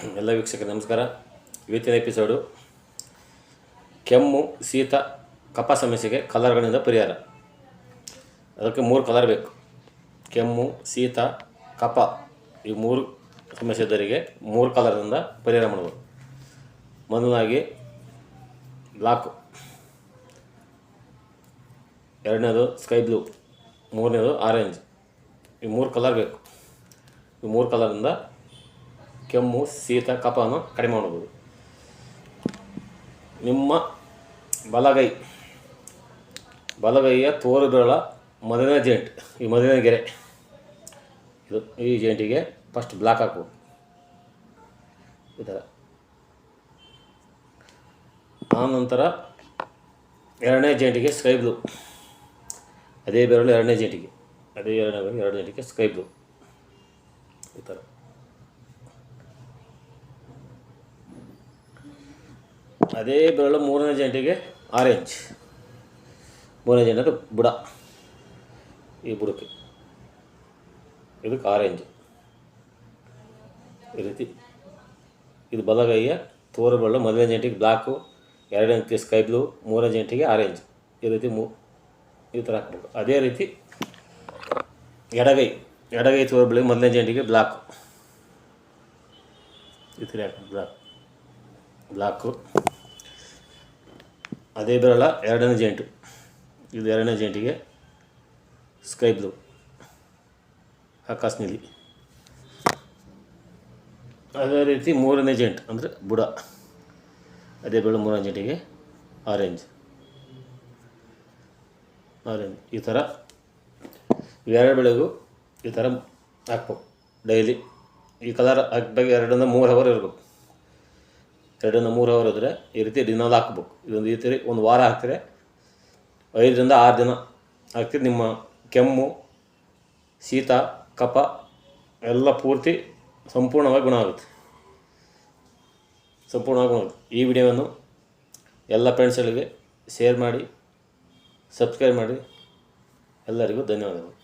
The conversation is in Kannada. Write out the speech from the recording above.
ಎಲ್ಲ ವೀಕ್ಷಕರು, ನಮಸ್ಕಾರ. ಇವತ್ತಿನ ಎಪಿಸೋಡು ಕೆಮ್ಮು, ಶೀತ ಕಫ ಸಮಸ್ಯೆಗೆ ಕಲರ್ಗಳಿಂದ ಪರಿಹಾರ. ಅದಕ್ಕೆ ಮೂರು ಕಲರ್ ಬೇಕು. ಕೆಮ್ಮು, ಶೀತ ಕಫ ಈ ಮೂರು ಸಮಸ್ಯೆ ಇದ್ದವರಿಗೆ ಮೂರು ಕಲರ್ನಿಂದ ಪರಿಹಾರ ಮಾಡ್ಬೋದು. ಮೊದಲನಾಗಿ ಬ್ಲಾಕು ಎರಡನೇದು ಸ್ಕೈ ಬ್ಲೂ ಮೂರನೇದು ಆರೆಂಜ್ ಈ ಮೂರು ಕಲರ್ ಬೇಕು. ಈ ಮೂರು ಕಲರಿಂದ ಕೆಮ್ಮು, ಶೀತ ಕಫವನ್ನು ಕಡಿಮೆ ಮಾಡಬಹುದು ನಿಮ್ಮ ಬಲಗೈ. ಬಲಗೈಯ ತೋರು ಬೆರಳ ಮೊದಲನೇ ಜೇಂಟ್ ಈ ಮೊದಲನೇ ಗೆರೆ. ಇದು ಈ ಜೇಂಟಿಗೆ ಫಸ್ಟ್ ಬ್ಲಾಕ್ ಹಾಕ್ಬೋದು. ಈ ಥರ ಆನಂತರ ಎರಡನೇ ಜೇಂಟಿಗೆ ಸ್ಕೈ ಬ್ಲೂ ಅದೇ ಬೆರಳು ಎರಡನೇ ಜೇಂಟಿಗೆ ಅದೇ ಎರಡನೇ ಬೆರಳು ಎರಡನೇ ಜೇಂಟಿಗೆ ಸ್ಕೈ ಬ್ಲೂ ಈ ಥರ ಅದೇ ಬೆರಳು ಮೂರನೇ ಜಂಟಿಗೆ ಆರೆಂಜ್ ಮೂರನೇ ಜಂಟ ಬುಡ. ಈ ಬುಡಕ್ಕೆ. ಇದಕ್ಕೆ ಆರೆಂಜ್ ಈ ರೀತಿ. ಇದು ಬಲಗೈಯ ತೋರ ಬೆರಳು ಮೊದಲನೇ ಜಂಟಿಗೆ ಬ್ಲ್ಯಾಕು ಎರಡನೇ ಜಂಟಿಗೆ ಸ್ಕೈ ಬ್ಲೂ, ಮೂರನೇ ಜಂಟಿಗೆ ಆರೆಂಜ್ ಈ ರೀತಿ ಮೂ, ಈ ಥರ ಹಾಕ್ಬೇಕು. ಅದೇ ರೀತಿ ಎಡಗೈ ಎಡಗೈ ತೋರ ಬೆಳಿಗ್ಗೆ ಮೊದಲನೇ ಜಂಟಿಗೆ ಬ್ಲ್ಯಾಕು ಈ ಥರ ಹಾಕಿ ಬ್ಲಾಕ್. ಬ್ಲಾಕು. ಅದೇ ಬೆರಳ ಎರಡನೇ ಜಾಯಿಂಟು ಇದು ಎರಡನೇ ಜಾಯಿಂಟಿಗೆ ಸ್ಕೈ ಬ್ಲೂ ಆಕಾಶ ನೀಲಿ ಅದೇ ರೀತಿ ಮೂರನೇ ಜೆಂಟ್ ಅಂದರೆ ಬುಡ. ಅದೇ ಬೆರಳು ಮೂರನೇ ಜಂಟಿಗೆ ಆರೆಂಜ್ ಆರೆಂಜ್ ಈ ಥರ ಎರಡು ಬೆಳೆಗೂ ಈ ಥರ ಹಾಕ್ಬೇಕು. ಡೈಲಿ ಈ ಕಲರ್ ಹಾಕಿದಾಗ ಎರಡರಿಂದ ಮೂರು ಅವರ್ ಇರಬೇಕು. ಎರಡರಿಂದ ಮೂರು ಅವರ್ ಇದ್ದರೆ ಈ ರೀತಿ ದಿನದ ಹಾಕ್ಬೇಕು. ಇದೊಂದು ಈ ರೀತಿ ಒಂದು ವಾರ ಹಾಕ್ತಾರೆ, ಐದರಿಂದ ಆರು ದಿನ ಹಾಕ್ತೀರಿ. ನಿಮ್ಮ ಕೆಮ್ಮು, ಶೀತ, ಕಫ ಎಲ್ಲ ಪೂರ್ತಿ ಸಂಪೂರ್ಣವಾಗಿ ಗುಣ ಆಗುತ್ತೆ. ಸಂಪೂರ್ಣವಾಗಿ ಗುಣ ಆಗುತ್ತೆ. ಈ ವಿಡಿಯೋವನ್ನು ಎಲ್ಲ ಫ್ರೆಂಡ್ಸ್ಗಳಿಗೆ ಶೇರ್ ಮಾಡಿ ಸಬ್ಸ್ಕ್ರೈಬ್ ಮಾಡಿ. ಎಲ್ಲರಿಗೂ ಧನ್ಯವಾದಗಳು.